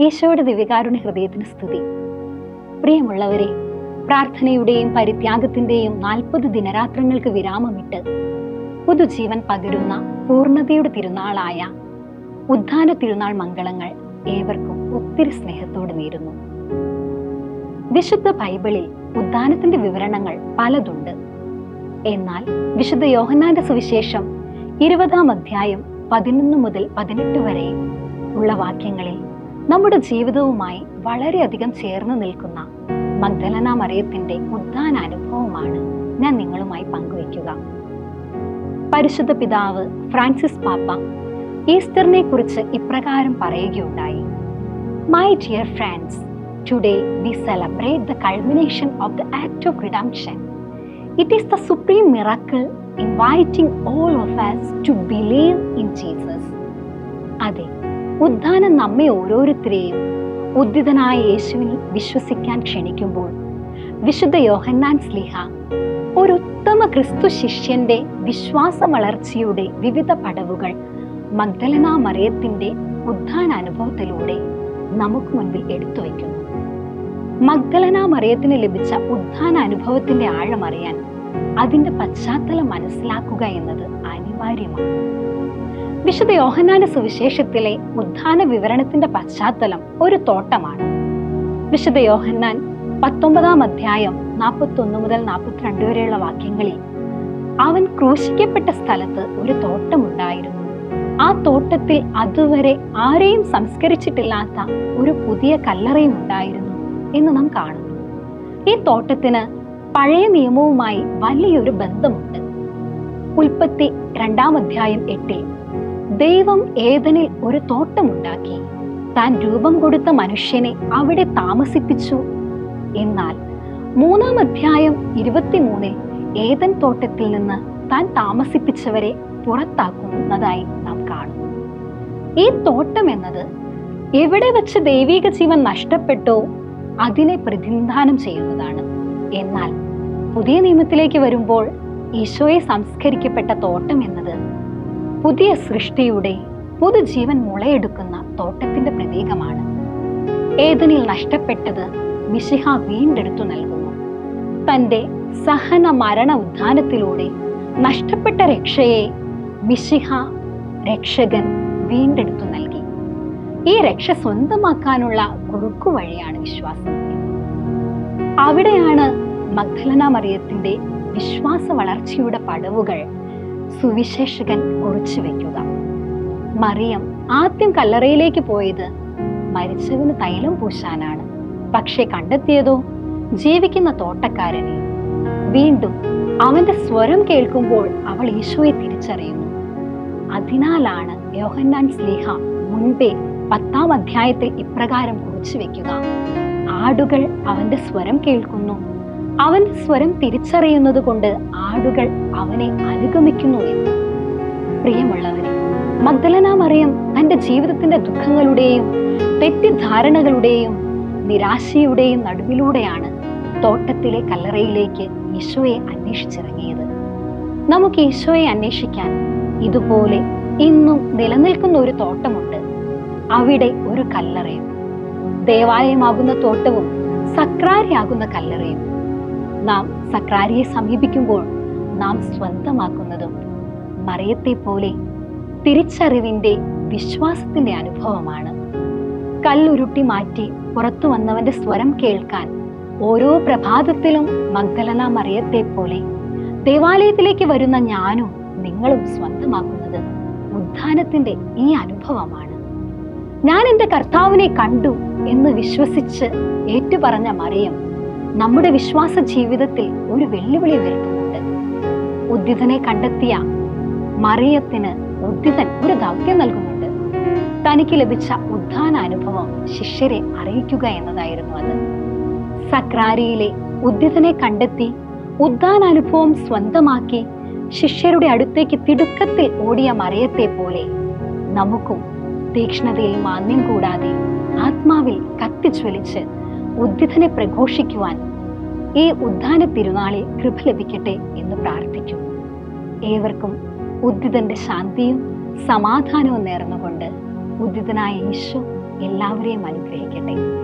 ഈശോയുടെ ദിവ്യകാരുണ്യ ഹൃദയത്തിന് സ്തുതി. പ്രിയമുള്ളവരെ പ്രാർത്ഥനയുടെയും പരിത്യാഗത്തിന്റെയും നാൽപ്പത് ദിനരാത്രങ്ങൾക്ക് വിരാമമിട്ട് പുതുജീവൻ പകരുന്ന പൂർണതയുടെ തിരുനാളായ ഉദ്ധാന തിരുനാൾ മംഗളങ്ങൾ ഏവർക്കും ഒത്തിരി സ്നേഹത്തോടെ നേരുന്നു. വിശുദ്ധ ബൈബിളിൽ ഉദ്ധാനത്തിന്റെ വിവരണങ്ങൾ പലതുണ്ട്. എന്നാൽ വിശുദ്ധ യോഹന്നാന്റെ സുവിശേഷം ഇരുപതാം അധ്യായം പതിനൊന്ന് മുതൽ പതിനെട്ട് വരെ ഉള്ള വാക്യങ്ങളിൽ നമ്മുടെ ജീവിതവുമായി വളരെയധികം ചേർന്ന് നിൽക്കുന്ന മഗ്ദലന മറിയത്തിന്റെ ഉദ്ധാന അനുഭവമാണ് ഞാൻ നിങ്ങളുമായി പങ്കുവയ്ക്കുക. പരിശുദ്ധ പിതാവ് ഫ്രാൻസിസ് പാപ്പ ഈസ്റ്ററിനെ കുറിച്ച് ഇപ്രകാരം പറയുകയുണ്ടായി. My dear friends today we celebrate the culmination of the act of redemption it is the supreme miracle inviting all of us to believe in Jesus അതെ ഉദ്ധാനം നമ്മെ ഓരോരുത്തരെയും ഉദ്ധിതനായ യേശുവിൽ വിശ്വസിക്കാൻ ക്ഷണിക്കുമ്പോൾ വിശുദ്ധ യോഹന്നാൻ സ്ലിഹ ഒരു ഉത്തമ ക്രിസ്തു ശിഷ്യന്റെ വിശ്വാസ വളർച്ചയുടെ വിവിധ പടവുകൾ മഗ്ദലന മറിയത്തിന്റെ ഉദ്ധാന അനുഭവത്തിലൂടെ നമുക്ക് മുൻപിൽ എടുത്തു വയ്ക്കുന്നു. മഗ്ദലന മറിയത്തിന് ലഭിച്ച ഉദ്ധാന അനുഭവത്തിന്റെ ആഴമറിയാൻ അതിന്റെ പശ്ചാത്തലം മനസ്സിലാക്കുക എന്നത് അനിവാര്യമാണ്. വിശുദ്ധ യോഹന്നാന്റെ സുവിശേഷത്തിലെ ഉദ്ധാന വിവരണത്തിന്റെ പശ്ചാത്തലം ഒരു തോട്ടമാണ്. വിശുദ്ധ യോഹന്നാൻ പത്തൊമ്പതാം അധ്യായം നാൽപ്പത്തൊന്ന് മുതൽ നാൽപ്പത്തിരണ്ട് വരെയുള്ള വാക്യങ്ങളിൽ അവൻ ക്രൂശിക്കപ്പെട്ട സ്ഥലത്ത് ഒരു തോട്ടമുണ്ടായിരുന്നു. ആ തോട്ടത്തിൽ അതുവരെ ആരെയും സംസ്കരിച്ചിട്ടില്ലാത്ത ഒരു പുതിയ കല്ലറയും ഉണ്ടായിരുന്നു എന്ന് നാം കാണുന്നു. ഈ തോട്ടത്തിന് പഴയ നിയമവുമായി വലിയൊരു ബന്ധമുണ്ട്. ഉൽപ്പത്തി രണ്ടാം അധ്യായം എട്ടിൽ ദൈവം ഏതനിൽ ഒരു തോട്ടമുണ്ടാക്കി. താൻ രൂപം കൊടുത്ത മനുഷ്യനെ അവിടെ താമസിപ്പിച്ചു. എന്നാൽ മൂന്നാം അധ്യായം ഇരുപത്തിമൂന്നിൽ ഏതൻ തോട്ടത്തിൽ നിന്ന് താൻ താമസിപ്പിച്ചവരെ പുറത്താക്കുന്നതായി നാം കാണുന്നു ഈ തോട്ടം എന്നത് എവിടെ വെച്ച് ദൈവിക ജീവൻ നഷ്ടപ്പെട്ടോ അതിനെ പ്രതിനിധാനം ചെയ്യുന്നതാണ്. എന്നാൽ പുതിയ നിയമത്തിലേക്ക് വരുമ്പോൾ ഈശോയെ സംസ്കരിക്കപ്പെട്ട തോട്ടം എന്നത് പുതിയ സൃഷ്ടിയുടെ പുതുജീവൻ മുളയെടുക്കുന്ന തോട്ടത്തിന്റെ പ്രതീകമാണ്. ഏതനിൽ നഷ്ടപ്പെട്ടത് മിശിഹ വീണ്ടെടുത്തു നൽകുന്നു. തന്റെ സഹന മരണ ഉദ്ധാനത്തിലൂടെ നഷ്ടപ്പെട്ട രക്ഷയെ മിശിഹ രക്ഷകൻ വീണ്ടെടുത്തു നൽകി. ഈ രക്ഷ സ്വന്തമാക്കാനുള്ള കുറുക്കു വഴിയാണ് വിശ്വാസം. അവിടെയാണ് മഗ്ദലന മറിയത്തിന്റെ വിശ്വാസ വളർച്ചയുടെ പടവുകൾ സുവിശേഷകൻ കുറിച്ചു വെക്കുക. മറിയം ആദ്യം കല്ലറയിലേക്ക് പോയത് മരിച്ചവന് തൈലം പൂശാനാണ്. പക്ഷേ കണ്ടെത്തിയതോ? ജീവിക്കുന്ന തോട്ടക്കാരനെ. വീണ്ടും അവന്റെ സ്വരം കേൾക്കുമ്പോൾ അവൾ ഈശോയെ തിരിച്ചറിയുന്നു. അതിനാലാണ് യോഹന്നാൻ സ്ലീഹ മുൻപേ പത്താം അധ്യായത്തിൽ ഇപ്രകാരം കുറിച്ചു വെക്കുക. ആടുകൾ അവന്റെ സ്വരം കേൾക്കുന്നു. അവന്റെ സ്വരം തിരിച്ചറിയുന്നത് കൊണ്ട് ആടുകൾ അവനെ അനുഗമിക്കുന്നു എന്ന്. പ്രിയമുള്ളവരെ മഗ്ദലന മറിയം തന്റെ ജീവിതത്തിന്റെ ദുഃഖങ്ങളുടെയും തെറ്റിദ്ധാരണകളുടെയും നിരാശയുടെയും നടുവിലൂടെയാണ് തോട്ടത്തിലെ കല്ലറയിലേക്ക് ഈശോയെ അന്വേഷിച്ചിറങ്ങിയത്. നമുക്ക് ഈശോയെ അന്വേഷിക്കാൻ ഇതുപോലെ ഇന്നും നിലനിൽക്കുന്ന ഒരു തോട്ടമുണ്ട്. അവിടെ ഒരു കല്ലറയും ദേവാലയമാകുന്ന തോട്ടവും സക്രാരിയാകുന്ന കല്ലറയും നാം സക്രാരിയെ സമീപിക്കുമ്പോൾ നാം സ്വന്തമാക്കുന്നതും മറിയത്തെ പോലെ തിരിച്ചറിവിന്റെ വിശ്വാസത്തിന്റെ അനുഭവമാണ്. കല്ലുരുട്ടി മാറ്റി പുറത്തു വന്നവന്റെ സ്വരം കേൾക്കാൻ ഓരോ പ്രഭാതത്തിലും മഗ്ദലന മറിയത്തെ പോലെ ദേവാലയത്തിലേക്ക് വരുന്ന ഞാനും നിങ്ങളും സ്വന്തമാക്കുന്നത് ഉദ്ധാനത്തിന്റെ ഈ അനുഭവമാണ്. ഞാൻ എന്റെ കർത്താവിനെ കണ്ടു എന്ന് വിശ്വസിച്ച് ഏറ്റുപറഞ്ഞ മറിയം നമ്മുടെ വിശ്വാസ ജീവിതത്തിൽ ഒരു വെല്ലുവിളി ഉയർത്തുന്നുണ്ട്. ഉദ്ധിതനെ കണ്ടെത്തിയ മറിയത്തിന് ഉദ്ധിതൻ ഒരു ദൗത്യം നൽകുന്നുണ്ട്. തനിക്ക് ലഭിച്ച ഉദ്ധാന അനുഭവം ശിഷ്യരെ അറിയിക്കുക എന്നതായിരുന്നു അത്. സക്രാരിയിലെ ഉദ്ധിതനെ കണ്ടെത്തി ഉദ്ധാനാനുഭവം സ്വന്തമാക്കി ശിഷ്യരുടെ അടുത്തേക്ക് തിടുക്കത്തിൽ ഓടിയ മറിയത്തെ പോലെ നമുക്കും തീക്ഷ്ണതയിൽ മാന്യം കൂടാതെ ആത്മാവിൽ കത്തിജ്വലിച്ച് ഉദ്ധിതനെ പ്രഘോഷിക്കുവാൻ ഈ ഉദ്ധാന തിരുനാളിൽ കൃപ ലഭിക്കട്ടെ എന്ന് പ്രാർത്ഥിക്കും ഏവർക്കും ഉദ്ധിതന്റെ ശാന്തിയും സമാധാനവും നേർന്നുകൊണ്ട് ഉദ്ധിതനായ ഈശോ എല്ലാവരെയും അനുഗ്രഹിക്കട്ടെ.